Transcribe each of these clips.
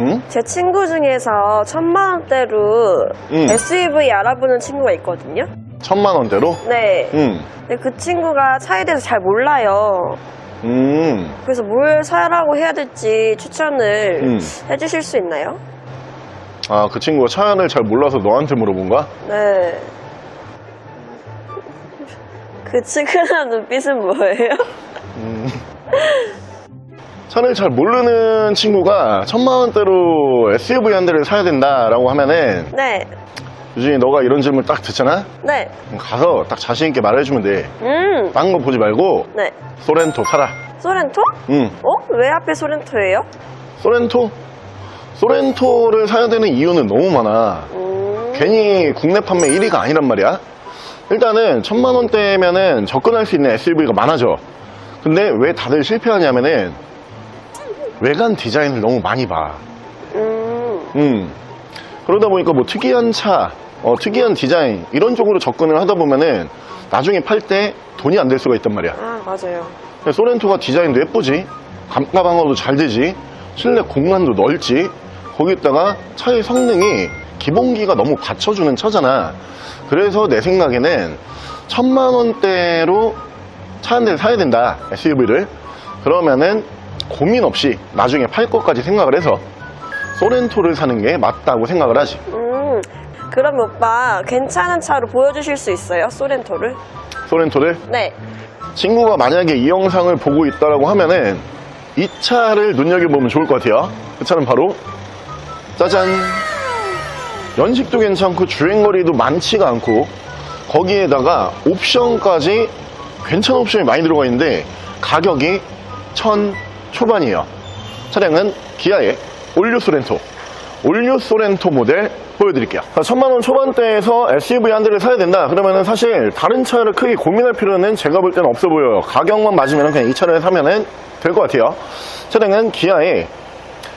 응? 제 친구 중에서 천만 원대로 응. SUV 알아보는 친구가 있거든요. 천만 원대로? 네. 응. 근데 그 친구가 차에 대해서 잘 몰라요. 음. 그래서 뭘 사라고 해야 될지 추천을 음. 해주실 수 있나요? 아, 그 친구가 차를 잘 몰라서 너한테 물어본 거야? 네. 그 친구의 눈빛은 뭐예요? 차를 잘 모르는 친구가 천만 원대로 SUV 한 대를 사야 된다라고 하면은 네. 유진이 너가 이런 질문 딱 듣잖아? 네. 그럼 가서 딱 자신 있게 말해주면 돼. 음. 딴 거 보지 말고 네. 소렌토 사라. 소렌토? 응. 어? 왜 하필 소렌토예요? 소렌토? 소렌토를 사야 되는 이유는 너무 많아. 음. 괜히 국내 판매 1위가 아니란 말이야. 일단은 천만 원대면은 접근할 수 있는 SUV가 많아져. 근데 왜 다들 실패하냐면은 외관 디자인을 너무 많이 봐. 음. 음. 그러다 보니까 뭐 특이한 차, 어, 특이한 디자인 이런 쪽으로 접근을 하다 보면은 나중에 팔 때 돈이 안 될 수가 있단 말이야. 아, 맞아요. 근데 소렌토가 디자인도 예쁘지, 감가 방어도 잘 되지, 실내 공간도 넓지, 거기다가 차의 성능이 기본기가 너무 받쳐주는 차잖아. 그래서 내 생각에는 천만 원대로 차 한 대를 사야 된다, SUV를. 그러면은 고민 없이 나중에 팔 것까지 생각을 해서 소렌토를 사는 게 맞다고 생각을 하지. 음. 그럼 오빠 괜찮은 차로 보여주실 수 있어요? 소렌토를? 소렌토를 네. 친구가 만약에 이 영상을 보고 있다라고 하면은 이 차를 눈여겨보면 좋을 것 같아요. 그 차는 바로 짜잔 연식도 괜찮고 주행거리도 많지가 않고 거기에다가 옵션까지 괜찮은 옵션이 많이 들어가 있는데 가격이 천 초반이에요. 차량은 기아의 올류 소렌토 올류 소렌토 모델 보여드릴게요. 자, 천만 원 초반대에서 SUV 한 대를 사야 된다. 그러면은 사실 다른 차를 크게 고민할 필요는 제가 볼 때는 없어 보여요. 가격만 맞으면 그냥 이 차를 사면은 될 것 같아요. 차량은 기아의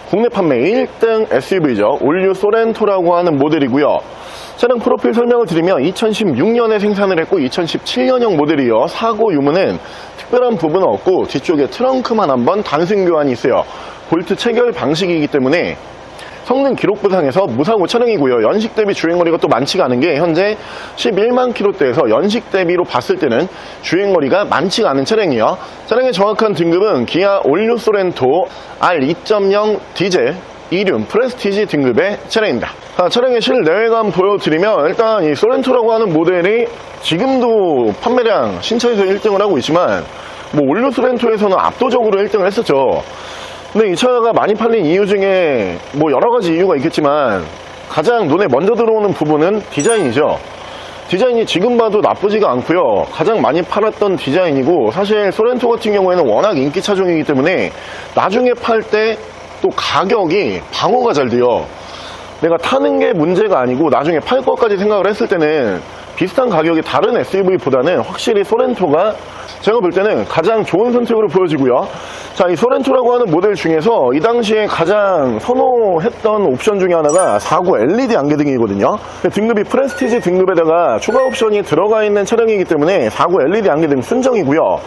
국내 판매 1등 SUV죠. 올류 소렌토라고 하는 모델이고요. 차량 프로필 설명을 드리면 2016년에 생산을 했고 2017년형 모델이요. 사고 유무는 특별한 부분은 없고 뒤쪽에 트렁크만 한번 단순 교환이 있어요. 볼트 체결 방식이기 때문에 성능 기록 부상에서 무사고 차량이고요. 연식 대비 주행거리가 또 많지가 않은 게 현재 11만 킬로대에서 연식 대비로 봤을 때는 주행거리가 많지가 않은 차량이에요. 차량의 정확한 등급은 기아 올류 소렌토 R2.0 디젤 이륜 프레스티지 등급의 차량입니다. 자, 차량의 실내외관 보여드리면 일단 이 소렌토라고 하는 모델이 지금도 판매량 신차에서 1등을 하고 있지만 뭐 올류 소렌토에서는 압도적으로 1등을 했었죠. 근데 이 차가 많이 팔린 이유 중에 뭐 여러 가지 이유가 있겠지만 가장 눈에 먼저 들어오는 부분은 디자인이죠. 디자인이 지금 봐도 나쁘지가 않고요. 가장 많이 팔았던 디자인이고 사실 소렌토 같은 경우에는 워낙 인기 차종이기 때문에 나중에 팔 때 또 가격이 방어가 잘 돼요. 내가 타는 게 문제가 아니고 나중에 팔 것까지 생각을 했을 때는 비슷한 가격의 다른 SUV보다는 확실히 소렌토가 제가 볼 때는 가장 좋은 선택으로 보여지고요. 자, 이 소렌토라고 하는 모델 중에서 이 당시에 가장 선호했던 옵션 중에 하나가 4구 LED 안개등이거든요. 등급이 프레스티지 등급에다가 추가 옵션이 들어가 있는 차량이기 때문에 4구 LED 안개등 순정이고요.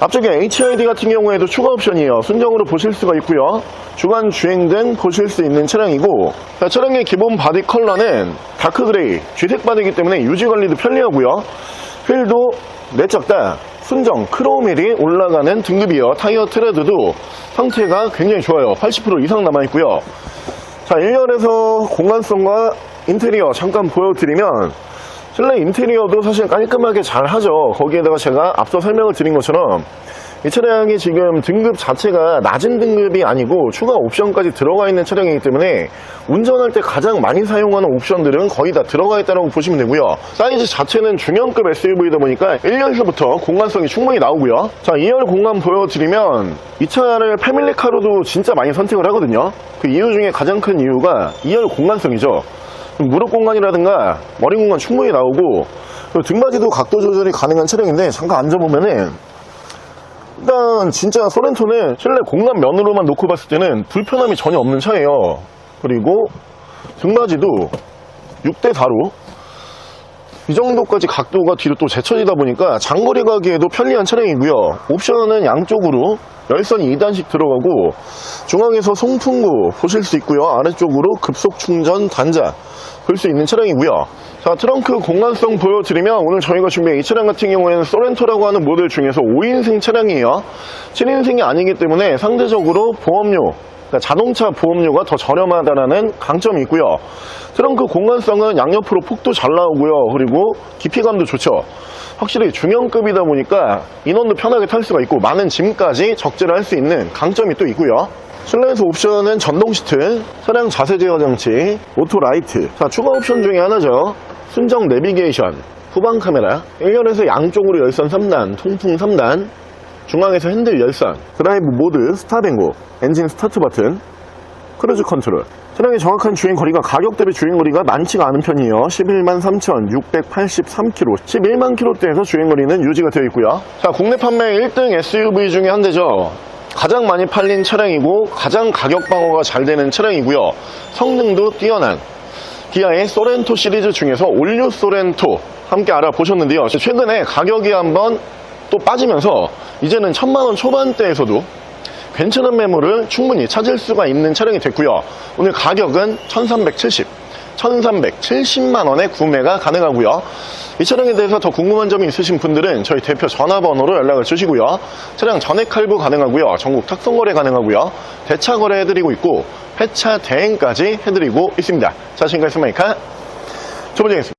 앞쪽에 HID 같은 경우에도 추가 옵션이에요. 순정으로 보실 수가 있고요. 주간 주행 등 보실 수 있는 차량이고 자, 차량의 기본 바디 컬러는 다크 그레이, 쥐색 바디이기 때문에 유지 관리도 편리하고요. 휠도 내적 다 순정 크로밀이 올라가는 등급이에요. 타이어 트레드도 상태가 굉장히 좋아요. 80% 이상 남아있고요. 자, 1열에서 공간성과 인테리어 잠깐 보여드리면 실내 인테리어도 사실 깔끔하게 잘 하죠. 거기에다가 제가 앞서 설명을 드린 것처럼 이 차량이 지금 등급 자체가 낮은 등급이 아니고 추가 옵션까지 들어가 있는 차량이기 때문에 운전할 때 가장 많이 사용하는 옵션들은 거의 다 들어가 있다고 보시면 되고요. 사이즈 자체는 중형급 SUV다 보니까 1열에서부터 공간성이 충분히 나오고요. 자, 2열 공간 보여드리면 이 차를 패밀리카로도 진짜 많이 선택을 하거든요. 그 이유 중에 가장 큰 이유가 2열 공간성이죠. 무릎 공간이라든가 머리 공간 충분히 나오고 등받이도 각도 조절이 가능한 차량인데 잠깐 앉아보면은 일단 진짜 소렌토는 실내 공간 면으로만 놓고 봤을 때는 불편함이 전혀 없는 차예요. 그리고 등받이도 6대 4로 이 정도까지 각도가 뒤로 또 제쳐지다 보니까 장거리 가기에도 편리한 차량이고요. 옵션은 양쪽으로 열선이 2단씩 들어가고 중앙에서 송풍구 보실 수 있고요. 아래쪽으로 급속 충전 단자 볼 수 있는 차량이고요. 자, 트렁크 공간성 보여드리면 오늘 저희가 준비한 이 차량 같은 경우에는 소렌토라고 하는 모델 중에서 5인승 차량이에요. 7인승이 아니기 때문에 상대적으로 보험료, 그러니까 자동차 보험료가 더 저렴하다는 강점이 있고요. 트렁크 공간성은 양옆으로 폭도 잘 나오고요. 그리고 깊이감도 좋죠. 확실히 중형급이다 보니까 인원도 편하게 탈 수가 있고 많은 짐까지 적재를 할 수 있는 강점이 또 있고요. 실내에서 옵션은 전동 시트, 차량 자세 제어 장치, 오토 라이트. 자, 추가 옵션 중에 하나죠. 순정 내비게이션, 후방 카메라, 1열에서 양쪽으로 열선 3단, 통풍 3단, 중앙에서 핸들 열선, 드라이브 모드, 스타뱅고, 엔진 스타트 버튼, 크루즈 컨트롤. 차량의 정확한 주행 거리가 가격 대비 주행 거리가 많지가 않은 편이에요. 11만 3,683km, 11만 km대에서 주행 거리는 유지가 되어 있고요. 자, 국내 판매 1등 SUV 중에 한 대죠. 가장 많이 팔린 차량이고 가장 가격 방어가 잘 되는 차량이고요. 성능도 뛰어난 기아의 소렌토 시리즈 중에서 올류 소렌토 함께 알아보셨는데요. 최근에 가격이 한번 또 빠지면서 이제는 천만 원 초반대에서도 괜찮은 매물을 충분히 찾을 수가 있는 차량이 됐고요. 오늘 가격은 1370, 1370만 원에 구매가 가능하고요. 이 차량에 대해서 더 궁금한 점이 있으신 분들은 저희 대표 전화번호로 연락을 주시고요. 차량 전액 할부 가능하고요. 전국 탁송 거래 가능하고요. 대차 거래 해드리고 있고 폐차 대행까지 해드리고 있습니다. 자신과 있으니까 조보정했습니다.